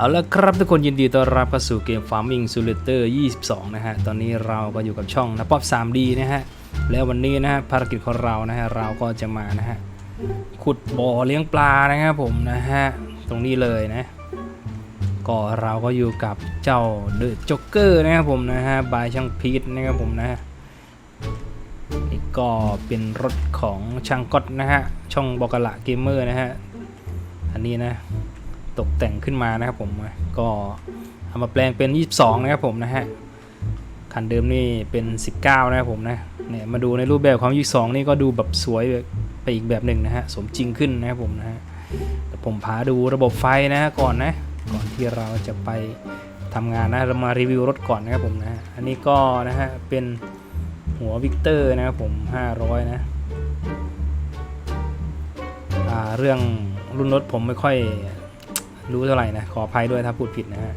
เอาละครับทุกคนยินดีต้อนรับเข้าสู่เกม Farming Simulator 22 นะฮะ ตอนนี้เราก็อยู่กับช่องนะป๊อป 3D นะฮะ แล้ววันนี้นะฮะภารกิจของเรานะฮะ เราก็จะมานะฮะ ขุดบ่อเลี้ยงปลานะครับผมนะฮะ ตรงนี้เลยนะ ก็เราก็อยู่กับเจ้าเดอะจ็อกเกอร์นะครับผมนะฮะ บายช่างพีทนะครับผมนะฮะนี่ก็เป็นรถของช่างก๊อตนะฮะ ช่องบอกกละเกมเมอร์นะฮะ อันนี้นะ ตกแต่งขึ้นมานะครับผมก็เอามาแปลงเป็น 22 นะครับผมนะฮะคันเดิมนี่เป็น 19 นะครับผมนะเนี่ยมาดูในรูปแบบของ 22 นี่ก็ดูแบบสวยไปอีกแบบหนึ่งนะฮะสมจริงขึ้นนะครับผมนะฮะผมพาดูระบบไฟนะก่อนนะก่อนที่เราจะไปทำงานนะเรามารีวิวรถก่อนนะครับผมนะอันนี้ก็นะฮะเป็นหัววิกเตอร์นะครับผม 500 นะอ่าเรื่องรุ่นรถผมไม่ค่อย รู้เท่าไหร่นะ ขออภัยด้วยถ้าพูดผิดนะฮะ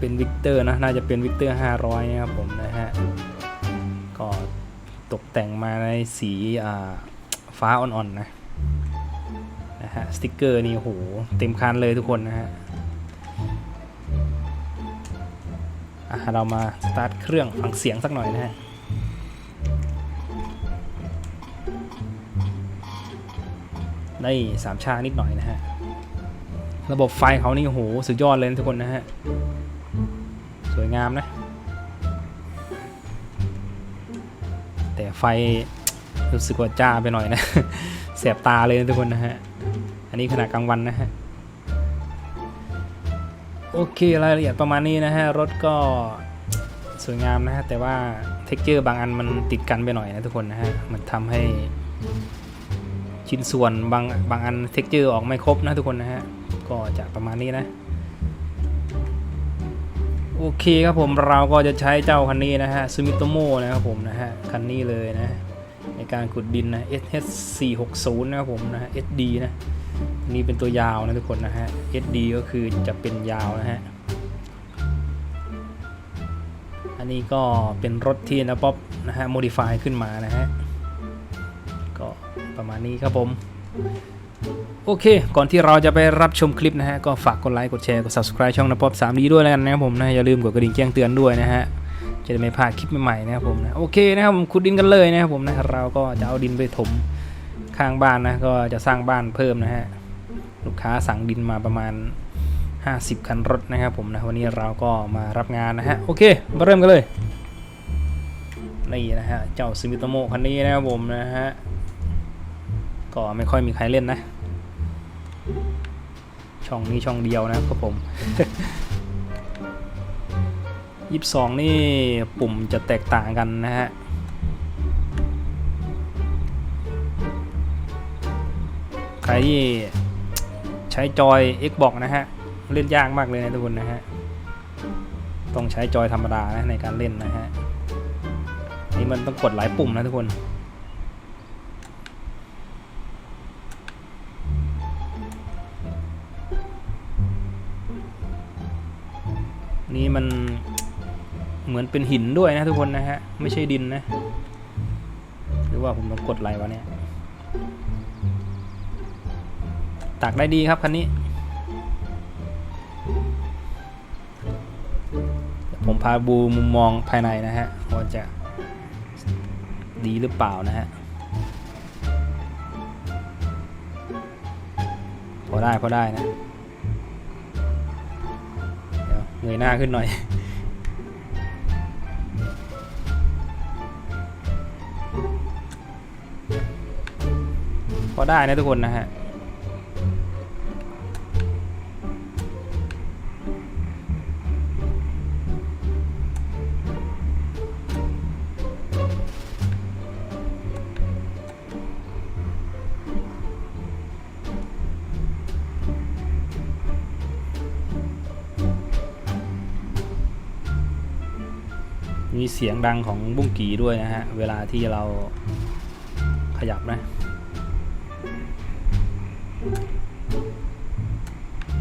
เป็นวิกเตอร์นะ น่าจะเป็นวิกเตอร์500 นะครับผมนะฮะ ก็ตกแต่งมาในสีฟ้าอ่อนๆนะนะฮะ สติกเกอร์นี่โหเต็มคันเลยทุกคนนะฮะอะเรามาสตาร์ทเครื่องฟังเสียงสักหน่อยนะฮะได้สามชานิดหน่อยนะฮะ ระบบไฟเขานี่โหสุดยอดเลยทุกคนนะฮะ สวยงามนะ แต่ไฟรู้สึกว่าจ้าไปหน่อยนะแสบตาเลยนะทุกคนนะฮะ อันนี้ขนาดกลางวันนะฮะ โอเครายละเอียดประมาณนี้นะฮะ รถก็สวยงามนะฮะ แต่ว่าเท็กเจอร์บางอันมันติดกันไปหน่อยนะทุกคนนะฮะ มันทำให้ ชิ้นส่วนบางบางอันเท็กเจอร์ออกไม่ครบนะทุกคนนะฮะ ก็จะประมาณนี้นะ โอเคครับผมเราก็จะใช้เจ้าคันนี้นะฮะซูมิโตโมนะครับผมนะฮะ คันนี้เลยนะ ในการขุดดินนะ SH 4 6 0นะครับผมนะ SD นะนี่เป็นตัวยาวนะทุกคนนะฮะ SD ก็คือจะเป็นยาวนะฮะอันนี้ก็เป็นรถที่นะป๊อปนะฮะ modify ขึ้นมานะฮะ ประมาณนี้ครับผม โอเค ก่อนที่เราจะไปรับชมคลิปนะฮะ ก็ฝากกดไลค์ กดแชร์ กด subscribe ช่องนะป๊อป 3D ด้วยแล้วกันนะครับผมนะ อย่าลืมกดกระดิ่งแจ้งเตือนด้วยนะฮะ จะได้ไม่พลาดคลิปใหม่ๆนะครับผมนะ โอเคนะครับผมขุดดินกันเลยนะครับผมนะ เราก็จะเอาดินไปถมข้างบ้านนะ ก็จะสร้างบ้านเพิ่มนะฮะ ลูกค้าสั่งดินมาประมาณ 50 คันรถนะครับผมนะ วันนี้เราก็มารับงานนะฮะ โอเค มาเริ่มกันเลยนี่นะฮะ เจ้าซิมิโตโมคันนี้นะครับผมนะฮะ ก็ไม่ค่อยมีใครเล่นนะ ช่องนี้ช่องเดียวนะครับผมยี่สิบสองนี่ปุ่มจะแตกต่างกันนะฮะใครที่ใช้จอย Xbox นะฮะ เล่นยากมากเลยนะทุกคนนะฮะ ต้องใช้จอยธรรมดานะในการเล่นนะฮะ นี่มันต้องกดหลายปุ่มนะทุกคน นี่มันเหมือนเป็นหินด้วยนะทุกคนนะฮะ ไม่ใช่ดินนะ หรือว่าผมต้องกดอะไรวะเนี่ยตักได้ดีครับคันนี้ ผมพาบูมุมมองภายในนะฮะว่าจะดีหรือเปล่านะฮะ พอได้ พอได้นะ เงยหน้าขึ้นหน่อยพอได้นะทุกคนนะฮะ มีเสียงดังของบุ้งกีด้วยนะฮะ เวลาที่เราขยับนะ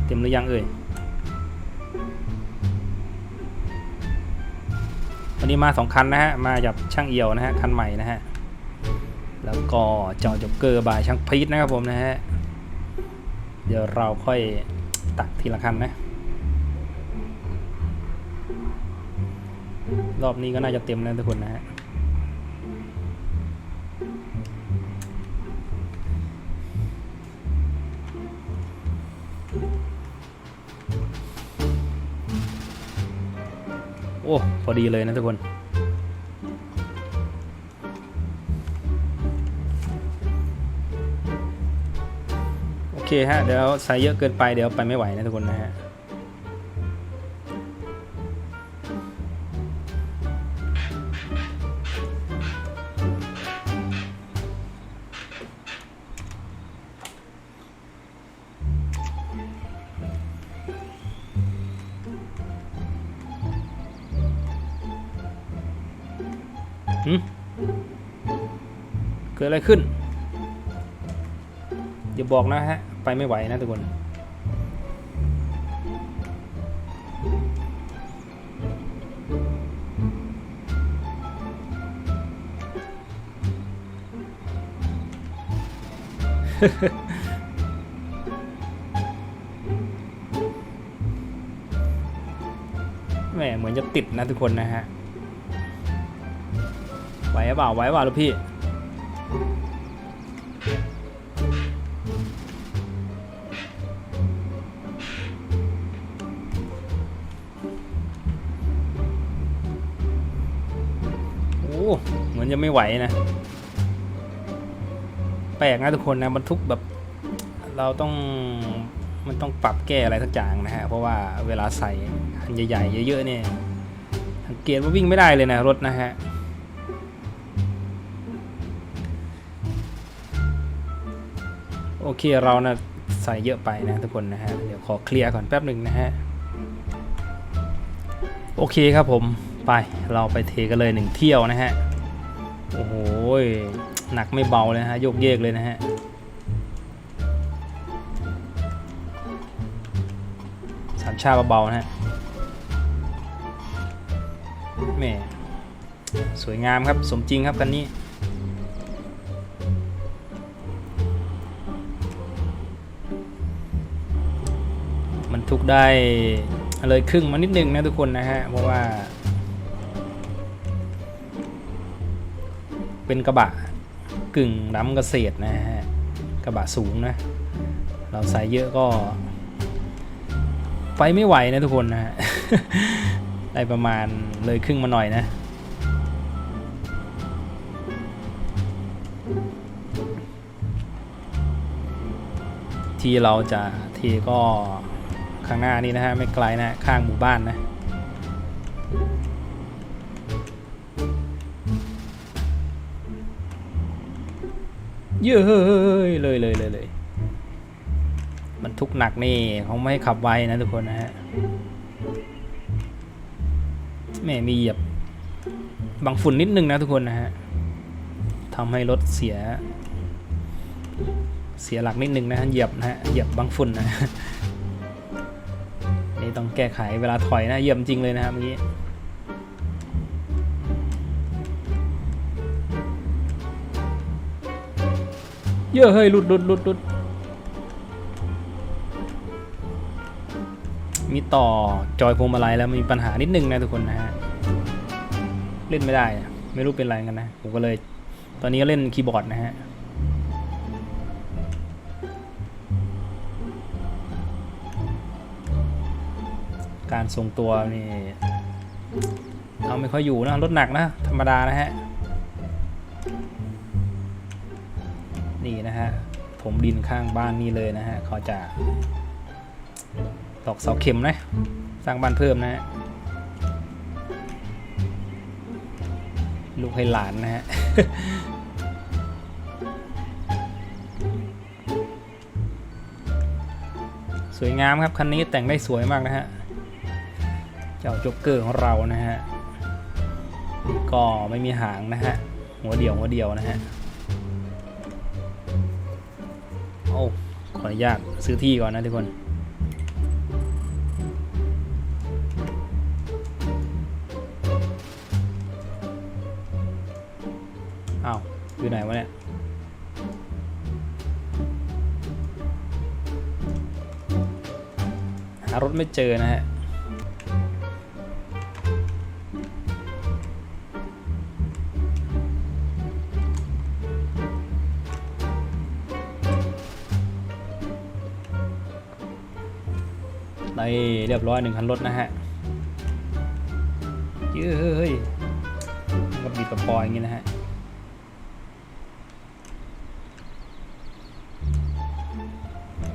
เต็มหรือยังเอ่ยวันนี้มาสองคันนะฮะ มาจากช่างเอี่ยวนะฮะ คันใหม่นะฮะ แล้วก็เจอจ็อกเกอร์บายช่างพีทนะครับผมนะฮะ เดี๋ยวเราค่อยตักทีละคันนะ รอบนี้ก็น่าจะเต็มแล้วทุกคนนะฮะโอ้พอดีเลยนะทุกคนโอเคฮะเดี๋ยวใส่เยอะเกินไปเดี๋ยวไปไม่ไหวนะทุกคนนะฮะ เกิดอะไรขึ้นอย่าบอกนะฮะ ไปไม่ไหวนะทุกคนแหมเหมือนจะติดนะทุกคนนะฮะ ไหวเปล่าไหวเปล่าลูกพี่ โอ้เหมือนจะไม่ไหวนะ แปลกนะทุกคนนะบรรทุกแบบ เราต้องมันต้องปรับแก้อะไรสักอย่างนะฮะ เพราะว่าเวลาใส่อันใหญ่ๆ เยอะๆเนี่ยสังเกตว่าวิ่งไม่ได้เลยนะรถนะฮะ โอเคเรานะใส่เยอะไปนะทุกคนนะฮะ เดี๋ยวขอเคลียร์ก่อนแป๊บหนึ่งนะฮะ โอเคครับผมไปเราไปเทกันเลยหนึ่งเที่ยวนะฮะ โอ้โหหนักไม่เบาเลยฮะโยกเยกเลยนะฮะสามชาเบาๆนะฮะแม่สวยงามครับสมจริงครับคันนี้ ได้เลยครึ่งมานิดนึงนะทุกคนนะฮะ เพราะว่า เป็นกระบะกึ่งดำเกษตรนะฮะ กระบะสูงนะ เราใส่เยอะก็ ไปไม่ไหวนะทุกคนนะฮะ ได้ประมาณเลยครึ่งมาหน่อยนะที่เราจะเทก็ ข้างหน้านี้นะฮะไม่ไกลนะข้างหมู่บ้านนะเยอะเลยเลยเลยเลยมันทุกหนักนี่เขาไม่ให้ขับไวนะทุกคนนะฮะแม่มีเหยียบบางฝุ่นนิดนึงนะทุกคนนะฮะทำให้รถเสีย เสียหลักนิดนึงนะฮะเหยียบนะฮะเหยียบบางฝุ่นนะ ต้องแก้ไขเวลาถอยนะเยี่ยบจริงเลยนะฮะเมื่อกี้เยอะเฮ้ยหลุดหลุดหลุดหลุดมีต่อจอยพวงมาลัยแล้วมีปัญหานิดนึงนะทุกคนนะฮะเล่นไม่ได้ ไม่รู้เป็นไรกันนะ ผมก็เลย ตอนนี้ก็เล่นคีย์บอร์ดนะฮะ การทรงตัวนี่เอาไม่ค่อยอยู่นะรถหนักนะธรรมดานะฮะนี่นะฮะถมดินข้างบ้านนี่เลยนะฮะเขาจะตอกเสาเข็มนะสร้างบ้านเพิ่มนะฮะลูกให้หลานนะฮะสวยงามครับคันนี้แต่งได้สวยมากนะฮะ จ้าจ็กเกอร์ของเรานะฮะ ก็ไม่มีหางนะฮะ หัวเดียวหัวเดียวนะฮะ โอ้ ขออนุญาตซื้อที่ก่อนนะทุกคน อ้าว อยู่ไหนวะเนี่ยารถไม่เจอนะฮะ รียบร้อยหนึ่งคันรถนะฮะเย้เฮ้ยมันก็บีบกับปอยอย่างงี้นะฮะ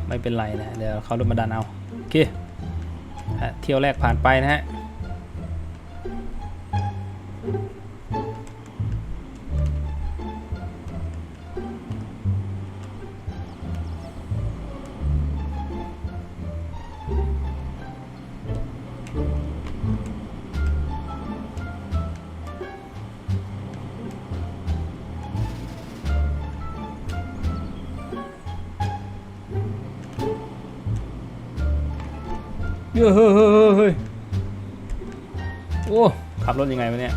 ไม่เป็นไรนะเดี๋ยวเขาลดมาดันเอาโอเคฮะเที่ยวแรกผ่านไปนะฮะ เฮ้ยเฮ้ยเฮ้ยโอ้ขับรถยังไงวะเนี่ย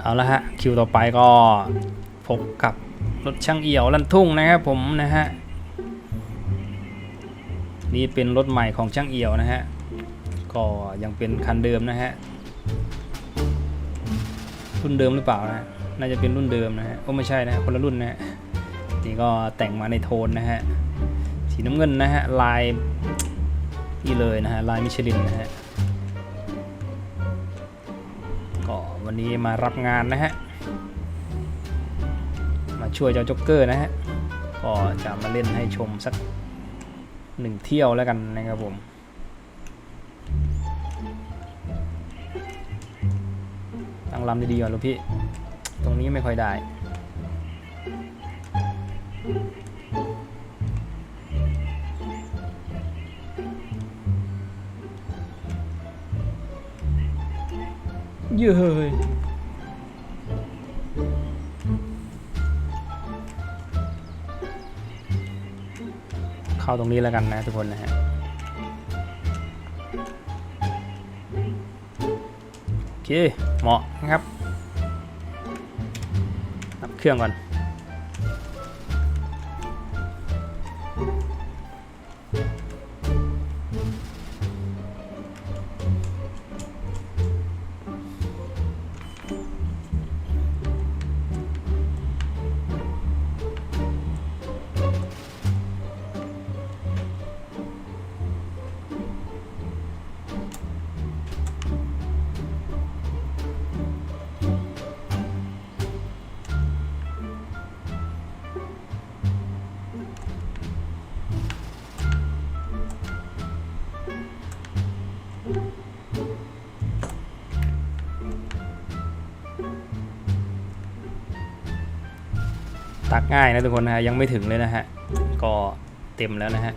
เอาละฮะ คิวต่อไปก็พบกับรถช่างเอี่ยวลันทุ่งนะครับผมนะฮะ นี่เป็นรถใหม่ของช่างเอี่ยวนะฮะ ก็ยังเป็นคันเดิมนะฮะ รุ่นเดิมหรือเปล่านะฮะน่าจะเป็นรุ่นเดิมนะฮะโอ้ไม่ใช่นะคนละรุ่นนะฮะนี่ก็แต่งมาในโทนนะฮะ สีน้ำเงินนะฮะ ลายนี่เลยนะฮะ ลายมิชลินนะฮะ ก็วันนี้มารับงานนะฮะ มาช่วยเจ้าจ็อกเกอร์นะฮะ ก็จะมาเล่นให้ชมสักหนึ่งเที่ยวแล้วกันนะครับผมตั้งลำดีๆก่อนลูกพี่ ตรงนี้ไม่ค่อยได้ เย้ยเข้าตรงนี้แล้วกันนะทุกคนนะฮะโอเคเหมาะนะครับดับเครื่องก่อน ตักง่ายนะทุกคนนะฮะยังไม่ถึงเลยนะฮะ ก็เต็มแล้วนะฮะ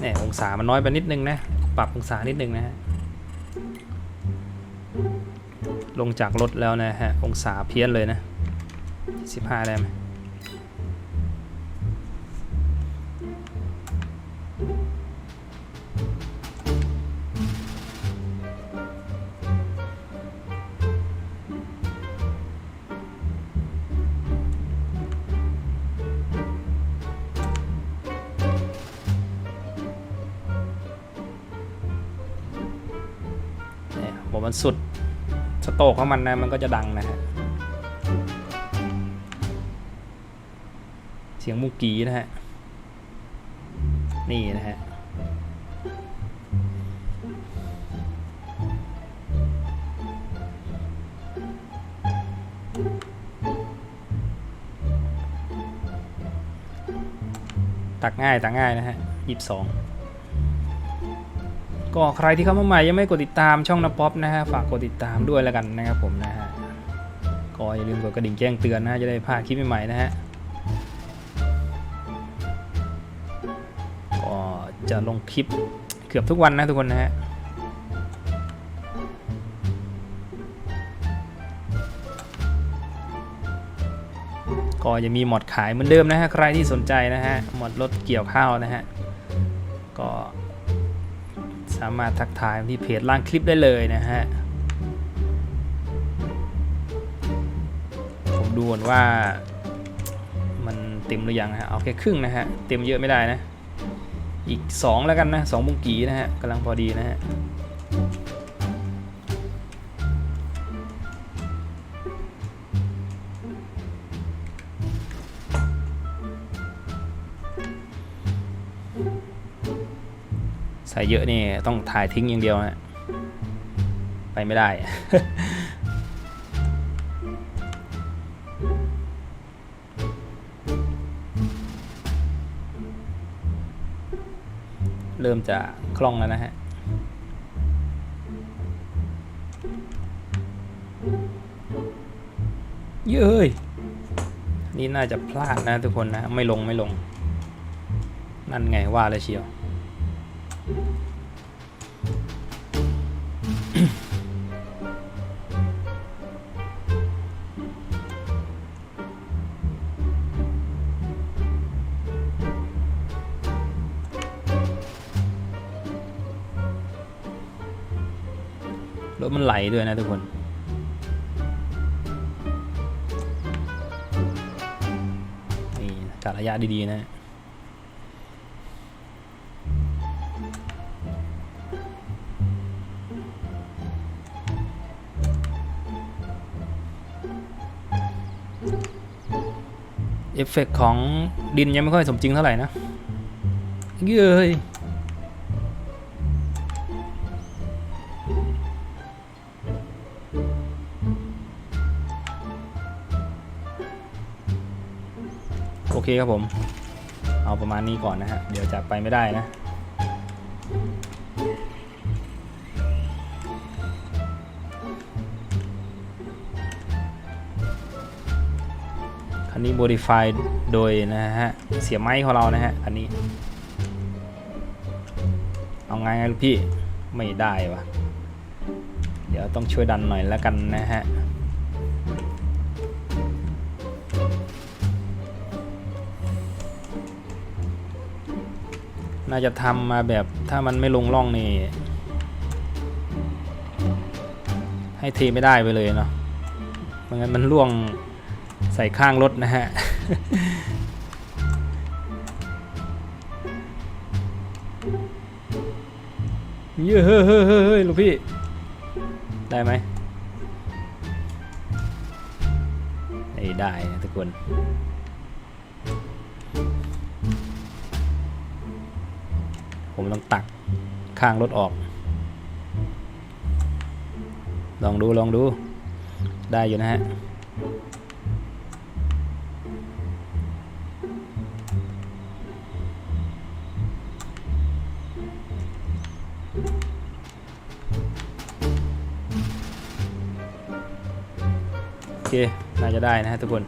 เนี่ยองศามันน้อยไปนิดนึงนะ ปรับองศานิดนึงนะฮะ ลงจากรถแล้วนะฮะ องศาเพี้ยนเลยนะ 15 ได้ไหม สุดสโตรกของมันนะ มันก็จะดังนะฮะ เสียงมุกกีนะฮะ นี่นะฮะตักง่ายตักง่ายนะฮะยี่สิบสอง ก็ใครที่เข้ามาใหม่ยังไม่กดติดตามช่องนป๊อปนะฮะฝากกดติดตามด้วยแล้วกันนะครับผมนะฮะก็อย่าลืมกดกระดิ่งแจ้งเตือนนะฮะจะได้พลาดคลิปใหม่ๆนะฮะก็จะลงคลิปเกือบทุกวันนะทุกคนนะฮะก็จะมีหมอดขายเหมือนเดิมนะฮะใครที่สนใจนะฮะหมอดรถเกี่ยวข้าวนะฮะก็ สามารถทักทายที่เพจล่างคลิปได้เลยนะฮะ ผมดูก่อนว่ามันเต็มหรือยังฮะ เอาแค่ครึ่งนะฮะ เต็มเยอะไม่ได้นะ อีก 2 แล้วกันนะสองบุงกีนะฮะกำลังพอดีนะฮะ ใส่เยอะนี่ต้องถ่ายทิ้งอย่างเดียวฮะไปไม่ได้ เริ่มจะคล่องแล้วนะฮะเย้ยนี่น่าจะพลาดนะทุกคนนะ ไม่ลงไม่ลง นั่นไงว่าเลยเชียว รถมันไหลด้วยนะทุกคน นี่กะระยะดี ๆ นะ เอฟเฟกต์ของดินยังไม่ค่อยสมจริงเท่าไหร่นะเย้ยโอเคครับผม เอาประมาณนี้ก่อนนะฮะ เดี๋ยวจะไปไม่ได้นะ คันนี้ modify โดยนะฮะ เสียไม้ของเรานะฮะคันนี้ เอาไงไงลูกพี่ ไม่ได้วะเดี๋ยวต้องช่วยดันหน่อยแล้วกันนะฮะน่าจะทำมาแบบถ้ามันไม่ลงร่องนี่ ให้เทไม่ได้ไปเลยเนาะไมันงั้นมันล่วง ใส่ข้างรถนะฮะ เย้เฮ้ยเฮ้ยเฮ้ยลูกพี่ ได้ไหมไม่ได้นะทุกคนผมต้องตักข้างรถออก ลองดูลองดู ได้อยู่นะฮะ น่าจะได้นะฮะทุกคน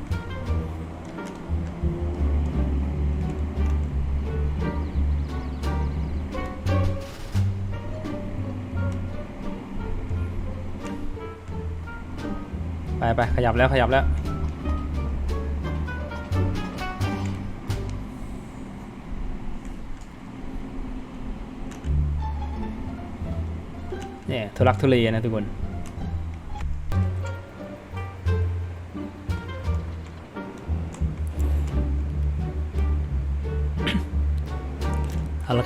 ไปไปขยับแล้วขยับแล้ว เนี่ยทุลักทุเลนะทุกคน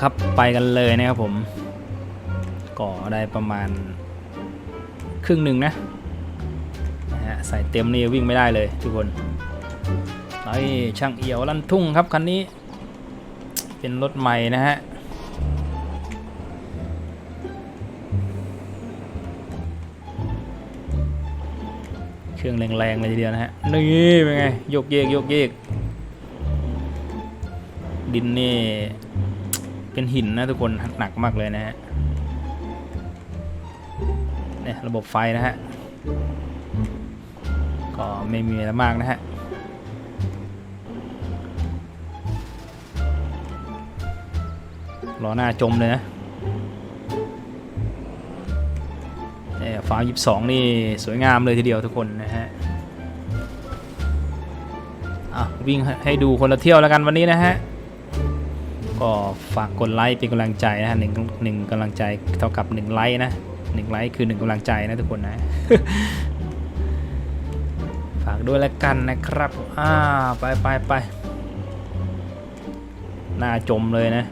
ครับไปกันเลยนะครับผมก่อได้ประมาณครึ่งหนึ่งนะนะฮะใส่เต็มนี่วิ่งไม่ได้เลยทุกคนนี่ช่างเอี่ยวลั่นทุ่งครับคันนี้ เป็นรถใหม่นะฮะเครื่องแรงๆเลยทีเดียวนะฮะนี่เป็นไงโยกเยกโยกเยกดินนี่ เป็นหินนะทุกคนหนักมากเลยนะฮะเนี่ยระบบไฟนะฮะ ก็ไม่มีอะไรมากนะฮะล้อหน้าจมเลยนะเนี่ยฟ้ายิบสองนี่สวยงามเลยทีเดียวทุกคนนะฮะอะวิ่งให้ดูคนละเที่ยวแล้วกันวันนี้นะฮะ ก็ฝากกดไลค์เป็นกำลังใจนะฮะหนึ่งหนึ่งกำลังใจเท่ากับหนึ่งไลค์นะหนึ่งไลค์คือหนึ่งกำลังใจนะทุกคนนะฝากฝากด้วยแล้วกันนะครับ อ่า ไปไปไปหน้าจมเลยนะ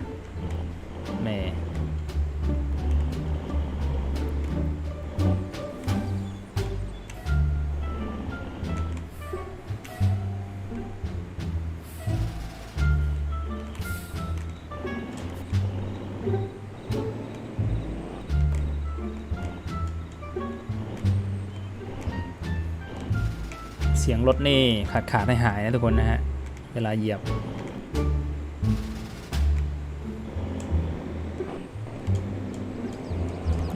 เสียงรถนี่ขาดขาดให้หายนะทุกคนนะฮะ เวลาเหยียบ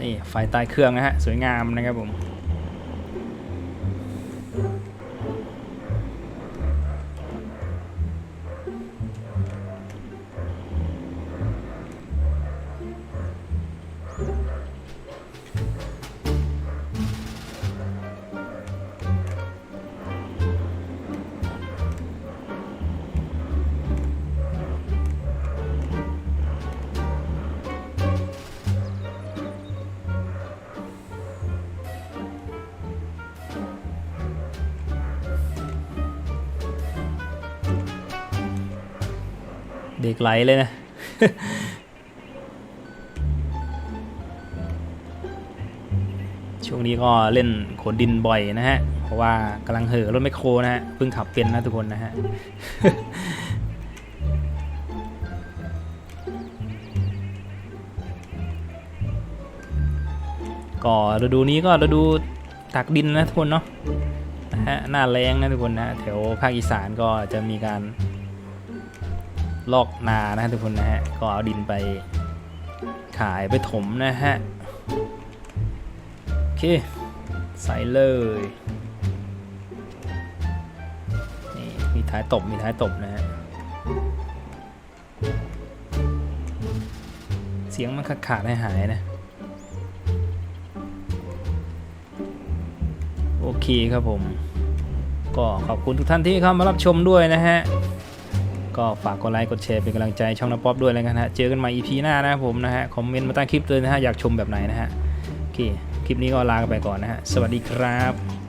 นี่ไฟใต้เครื่องนะฮะ สวยงามนะครับผม เด็กไหลเลยนะ ช่วงนี้ก็เล่นขนดินบ่อยนะฮะ เพราะว่ากำลังเห่อรถไมคโครนะฮะ เพิ่งขับเป็นนะทุกคนนะฮะก็ฤดูนี้ก็ฤดูตักดินนะทุกคนเนาะนะฮะหน้าแรงนะทุกคนนะแถวภาคอีสานก็จะมีการ ลอกนานะฮะทุกคนนะฮะก็เอาดินไปขายไปถมนะฮะโอเคใส่เลยนี่มีท้ายตบมีท้ายตบนะฮะเสียงมันขาดขาดหายหายนะโอเคครับผม ก็ขอบคุณทุกท่านที่เข้ามารับชมด้วยนะฮะ ก็ฝากกดไลค์กดแชร์เป็นกำลังใจช่องน้ำป๊อปด้วยแล้วกันฮะ เจอกันใหม่ EP หน้านะครับผมนะฮะ คอมเมนต์มาใต้คลิปเลยนะฮะ อยากชมแบบไหนนะฮะ โอเค คลิปนี้ก็ลากไปก่อนนะฮะ สวัสดีครับ